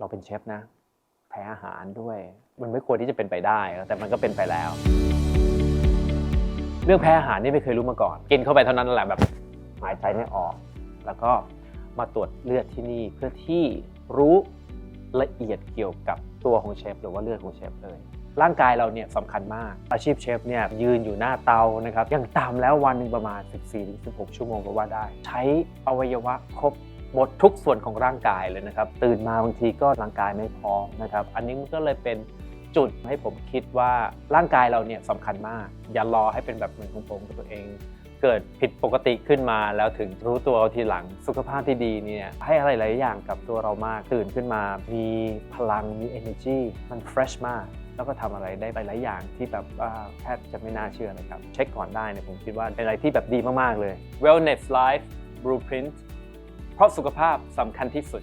เราเป็นเชฟนะ แพ้อาหารด้วย มันไม่ควรที่จะเป็นไปได้แต่มันก็เป็นไปแล้ว เรื่องแพ้อาหารนี่ไม่เคยรู้มาก่อน กินเข้าไปเท่านั้นแหละแบบหายใจไม่ออก แล้วก็มาตรวจเลือดที่นี่เพื่อที่รู้ละเอียดเกี่ยวกับตัวของเชฟหรือว่าเลือดของเชฟเลยร่างกายเราเนี่ยสำคัญมาก อาชีพเชฟเนี่ยยืนอยู่หน้าเตานะครับยังต่ำแล้ววันหนึ่งประมาณ 14-16 ชั่วโมงก็ว่าได้ ใช้อวัยวะครบ หมดทุกส่วนของร่างกายเลยนะครับ ตื่นมาบางทีก็ร่างกายไม่พร้อมนะครับ อันนี้มันก็เลยเป็นจุดให้ผมคิดว่าร่างกายเราเนี่ยสำคัญมาก อย่ารอให้เป็นแบบเหมือนของผมกับตัวเอง เกิดผิดปกติขึ้นมาแล้วถึงรู้ตัวทีหลังสุขภาพที่ดีเนี่ยให้อะไรหลายอย่างกับตัวเรามากตื่นขึ้นมามีพลังมี energy มัน fresh มากแล้วก็ทำอะไรได้หลายอย่างที่แบบว่าแทบจะไม่น่าเชื่อเลยครับ เช็คก่อนได้เนี่ยผมคิดว่าเป็นอะไรที่แบบดีมาก ๆ เลย wellness life blueprint ราะสุขภาพสำคัญที่สุด